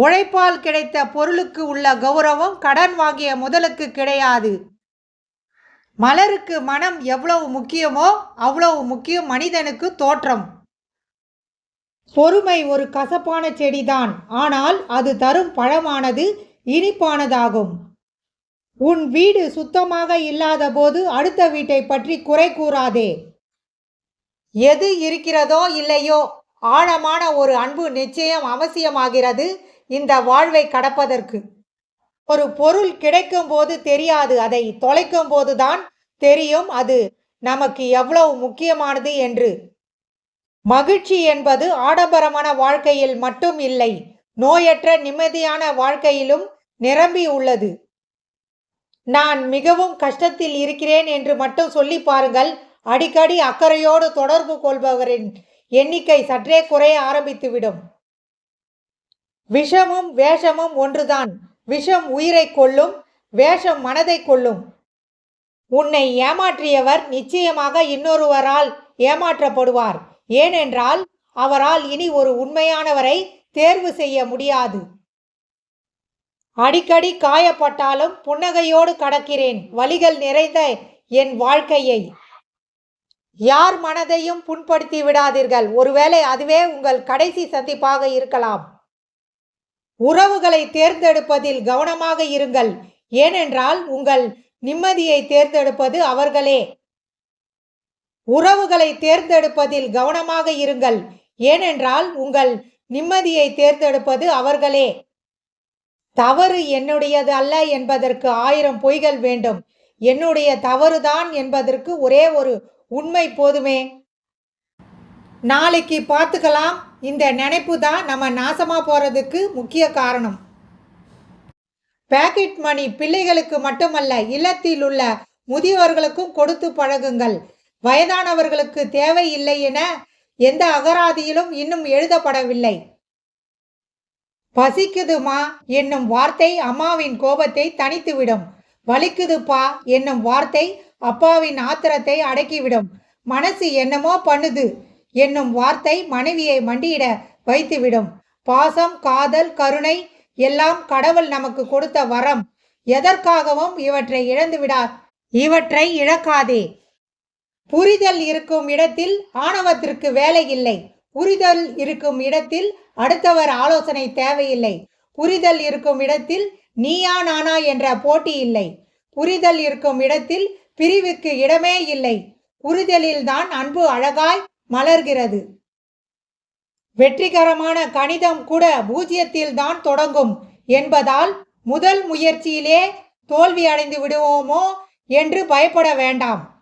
உழைப்பால் கிடைத்த பொருளுக்கு உள்ள கௌரவம் கடன் வாங்கிய முதலுக்கு கிடையாது. மலருக்கு மனம் எவ்வளவு முக்கியமோ அவ்வளவு முக்கியம் மனிதனுக்கு தோற்றம். பொறுமை ஒரு கசப்பான செடிதான். ஆனால் அது தரும் பழமானது இனிப்பானதாகும். உன் வீடு சுத்தமாக இல்லாத போது அடுத்த வீட்டை பற்றி குறை கூறாதே. எது இருக்கிறதோ இல்லையோ ஆழமான ஒரு அன்பு நிச்சயம் அவசியமாகிறது. இந்த வாழ்வை கடப்பதற்கு. ஒரு பொருள் கிடைக்கும் போது தெரியாது அதை தொலைக்கும் போதுதான் தெரியும் அது நமக்கு எவ்வளவு முக்கியமானது என்று. மகிழ்ச்சி என்பது ஆடம்பரமான வாழ்க்கையில் மட்டும் இல்லை நோயற்ற நிம்மதியான வாழ்க்கையிலும் நிரம்பி உள்ளது. நான் மிகவும் கஷ்டத்தில் இருக்கிறேன் என்று மட்டும் சொல்லி பாருங்கள் அடிக்கடி அக்கறையோடு தொடர்பு கொள்பவரின் எண்ணிக்கை சற்றே குறைய ஆரம்பித்துவிடும். விஷமும் வேஷமும் ஒன்றுதான். விஷம் உயிரை கொள்ளும் வேஷம் மனதை கொள்ளும் உன்னை ஏமாற்றியவர் நிச்சயமாக இன்னொருவரால் ஏமாற்றப்படுவார். ஏனென்றால் அவரால் இனி ஒரு உண்மையானவரை தேர்வு செய்ய முடியாது. அடிக்கடி காயப்பட்டாலும் புன்னகையோடு கடக்கிறேன். வழிகள் நிறைந்த என் வாழ்க்கையை. யார் மனதையும் புண்படுத்தி விடாதீர்கள். ஒருவேளை அதுவே உங்கள் கடைசி சந்திப்பாக இருக்கலாம். உறவுகளை தேர்ந்தெடுப்பதில் கவனமாக இருங்கள். ஏனென்றால் உங்கள் நிம்மதியை தேர்ந்தெடுப்பது அவர்களே. உறவுகளை தேர்ந்தெடுப்பதில் கவனமாக இருங்கள். ஏனென்றால் உங்கள் நிம்மதியை தேர்ந்தெடுப்பது அவர்களே. தவறு என்னுடையது அல்ல என்பதற்கு ஆயிரம் பொய்கள் வேண்டும். என்னுடைய தவறுதான் என்பதற்கு ஒரே ஒரு உண்மை போதுமே. நாளைக்கு பார்த்துக்கலாம். இந்த நினைப்பு தான் நம்ம நாசமா போறதுக்கு முக்கிய காரணம். பாக்கெட் மணி பிள்ளைகளுக்கு மட்டுமல்ல இல்லத்தில் உள்ள முதியவர்களுக்கும் கொடுத்து பழகுங்கள். வயதானவர்களுக்கு தேவையில்லை என எந்த அகராதியிலும் இன்னும் எழுதப்படவில்லை. பசிக்குதுமா என்னும் வார்த்தை அம்மாவின் கோபத்தை தணித்துவிடும். வலிக்குதுப்பா என்னும் வார்த்தை அப்பாவின் ஆத்திரத்தை அடக்கிவிடும். மனசு என்னமோ பண்ணுது. என்னும் வார்த்தை மனைவியை மண்டியிட வைத்துவிடும். பாசம் காதல் கருணை எல்லாம் கடவுள் நமக்கு கொடுத்த வரம். எதற்காகவும் இவற்றை இழந்துவிடா இவற்றை இழக்காதே. புரிதல் இருக்கும் இடத்தில் ஆணவத்திற்கு வேலை இல்லை. புரிதல் இருக்கும் இடத்தில் அடுத்தவர் ஆலோசனை தேவையில்லை. புரிதல் இருக்கும் இடத்தில் நீயா நானா என்ற போட்டி இல்லை. புரிதல் இருக்கும் இடத்தில் பிரிவுக்கு இடமே இல்லை. புரிதலில்தான் அன்பு அழகாய் மலர்கிறது. வெற்றிகரமான கணிதம் கூட பூஜ்ஜியத்தில் தான் தொடங்கும். என்பதால் முதல் முயற்சியிலே தோல்வி அடைந்து விடுவோமோ என்று பயப்பட வேண்டாம்.